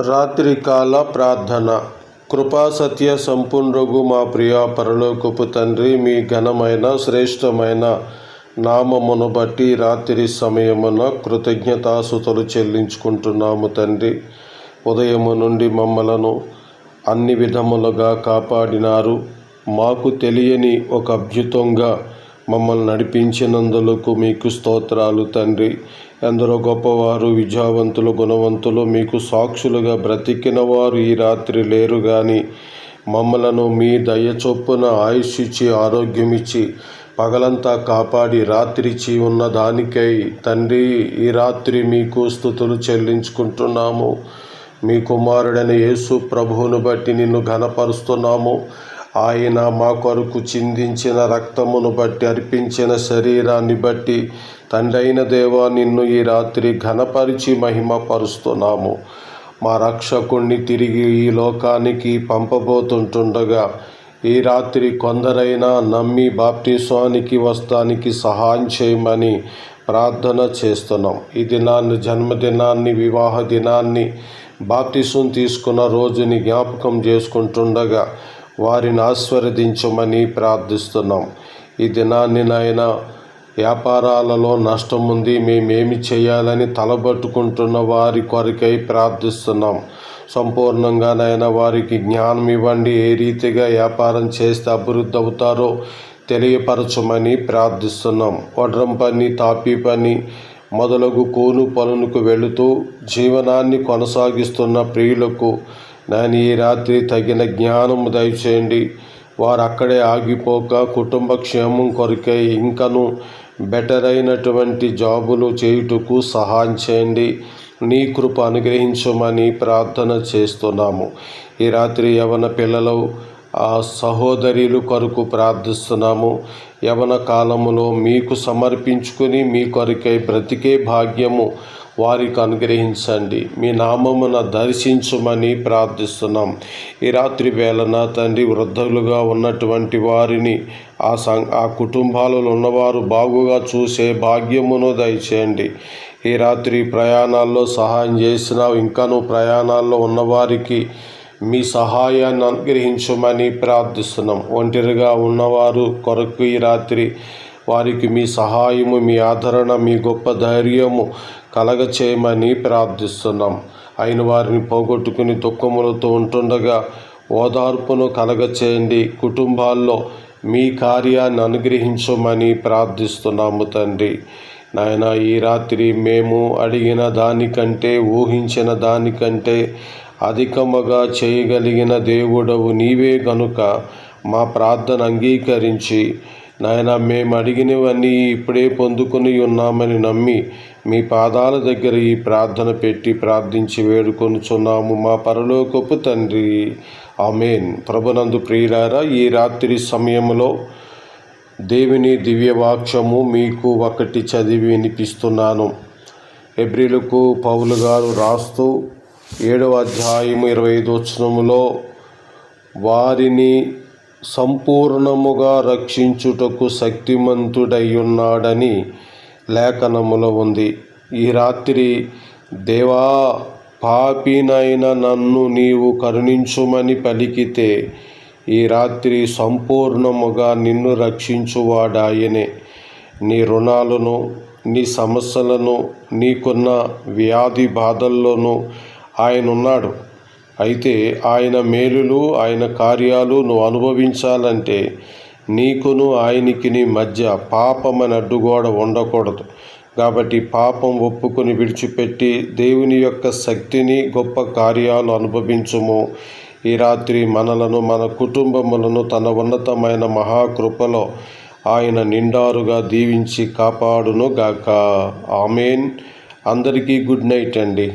రాత్రికాల ప్రార్థన. కృపా సత్య సంపూర్ణగు మా ప్రియ పరలోకపు తండ్రి మీ ఘనమైన శ్రేష్టమైన నామమును బట్టి రాత్రి సమయమున కృతజ్ఞతాసుతలు చెల్లించుకుంటున్నాము తండ్రి. ఉదయము నుండి మమ్మలను అన్ని విధములుగా కాపాడినారు. మాకు తెలియని ఒక అద్భుతంగా మమ్మల్ని నడిపించినందులకు మీకు స్తోత్రాలు తండ్రి. ఎందరో గొప్పవారు విద్యావంతులు గుణవంతులు మీకు సాక్షులుగా బ్రతికిన వారు ఈ రాత్రి లేరు కానీ మమ్మలను మీ దయ చొప్పున ఆయుష్ ఇచ్చి ఆరోగ్యం ఇచ్చి పగలంతా కాపాడి రాత్రిచి ఉన్న దానికై తండ్రి ఈ రాత్రి మీకు స్థుతులు చెల్లించుకుంటున్నాము. మీ కుమారుడైన యేసు ప్రభువును బట్టి నిన్ను ఘనపరుస్తున్నాము. ఆయన మా కొరకు చిందించిన రక్తమును బట్టి అర్పించిన శరీరాన్ని బట్టి తండ్రైన దేవా నిన్ను ఈ రాత్రి ఘనపరిచి మహిమపరుస్తున్నాము. మా రక్షకుణ్ణి తిరిగి ఈ లోకానికి పంపబోతుంటుండగా ఈ రాత్రి కొందరైనా నమ్మి బాప్టిస్వానికి వస్తానికి సహాయం చేయమని ప్రార్థన చేస్తున్నాం. ఈ దినాన్ని జన్మదినాన్ని వివాహ దినాన్ని బాప్టిసం తీసుకున్న రోజుని జ్ఞాపకం చేసుకుంటుండగా వారిని ఆస్వాదించమని ప్రార్థిస్తున్నాం. ఈ దినాన్ని నాయన వ్యాపారాలలో నష్టం ఉంది మేమేమి చేయాలని తలబట్టుకుంటున్న వారి కొరకై ప్రార్థిస్తున్నాం. సంపూర్ణంగా నాయన వారికి జ్ఞానం ఇవ్వండి. ఏ రీతిగా వ్యాపారం చేస్తే అభివృద్ధి అవుతారో తెలియపరచమని ప్రార్థిస్తున్నాం. వడ్రం పని తాపీ పని మొదలగు కూను పనులకు వెళుతూ జీవనాన్ని కొనసాగిస్తున్న ప్రియులకు నేను ఈ రాత్రి తగిన జ్ఞానం దయచేయండి. వారు అక్కడే ఆగిపోక కుటుంబ క్షేమం కొరకే ఇంకను బెటర్ అయినటువంటి జాబులు చేయుటకు సహాయం చేయండి. నీ కృప అనుగ్రహించమని ప్రార్థన చేస్తున్నాము. ఈ రాత్రి యవన పిల్లలు ఆ సహోదరులు కొరకు ప్రార్థిస్తున్నాము. యవన కాలములో మీకు సమర్పించుకుని మీ కొరకై బ్రతికే భాగ్యము వారికి అనుగ్రహించండి. మీ నామమున దర్శించమని ప్రార్థిస్తున్నాం. ఈ రాత్రి వేళన తండ్రి వృద్ధులుగా ఉన్నటువంటి వారిని ఆ సం ఆ కుటుంబాలలో ఉన్నవారు బాగుగా చూసే భాగ్యమును దయచేయండి. ఈ రాత్రి ప్రయాణాల్లో సహాయం చేసిన ఇంకాను ప్రయాణాల్లో ఉన్నవారికి మీ సహాయాన్ని అనుగ్రహించమని ప్రార్థిస్తున్నాం. ఒంటరిగా ఉన్నవారు కొరకు ఈ రాత్రి వారికి మీ సహాయము మీ ఆదరణ మీ గొప్ప ధైర్యము కలగచేయమని ప్రార్థిస్తున్నాం. అయిన వారిని పోగొట్టుకుని దుఃఖములతో ఉంటుండగా ఓదార్పును కలగచేయండి. కుటుంబాల్లో మీ కార్యాన్ని అనుగ్రహించమని ప్రార్థిస్తున్నాము తండ్రి. నాయన ఈ రాత్రి మేము అడిగిన దానికంటే ఊహించిన దానికంటే అధికముగా చేయగలిగిన దేవుడవు నీవే గనుక మా ప్రార్థన అంగీకరించి నాయన మేము అడిగినవన్నీ ఇప్పుడే పొందుకొని ఉన్నామని నమ్మి మీ పాదాల దగ్గర ఈ ప్రార్థన పెట్టి ప్రార్థించి వేడుకొనుచున్నాము మా పరలోకపు తండ్రి. ఆమెన్. ప్రభునందు ప్రియులారా ఈ రాత్రి సమయంలో దేవుని దివ్యవాక్యము మీకు ఒకటి చదివి వినిపిస్తున్నాను. ఎబ్రిలకు పౌలు గారు రాస్తూ ఏడవ అధ్యాయము ఇరవై ఐదు వచనములో వారిని సంపూర్ణముగా రక్షించుటకు శక్తిమంతుడై ఉన్నాడని లేఖనములో ఉంది. ఈ రాత్రి దేవా పాపినైన నన్ను నీవు కరుణించుమని పలికితే ఈ రాత్రి సంపూర్ణముగా నిన్ను రక్షించువాడాయనే. నీ రుణాలను నీ సమస్యలను నీకున్న వ్యాధి బాధల్లోనూ ఆయన ఉన్నాడు అయితే ఆయన మేలులు ఆయన కార్యాలు నువ్వు అనుభవించాలంటే నీకును ఆయనకిని మధ్య పాపం అని అడ్డుగోడ ఉండకూడదు. కాబట్టి పాపం ఒప్పుకొని విడిచిపెట్టి దేవుని యొక్క శక్తిని గొప్ప కార్యాలు అనుభవించుము. ఈ రాత్రి మనలను మన కుటుంబములను తన ఉన్నతమైన మహాకృపలో ఆయన నిండారుగా దీవించి కాపాడును గాక ఆమెన్. అందరికీ గుడ్ నైట్ అండి.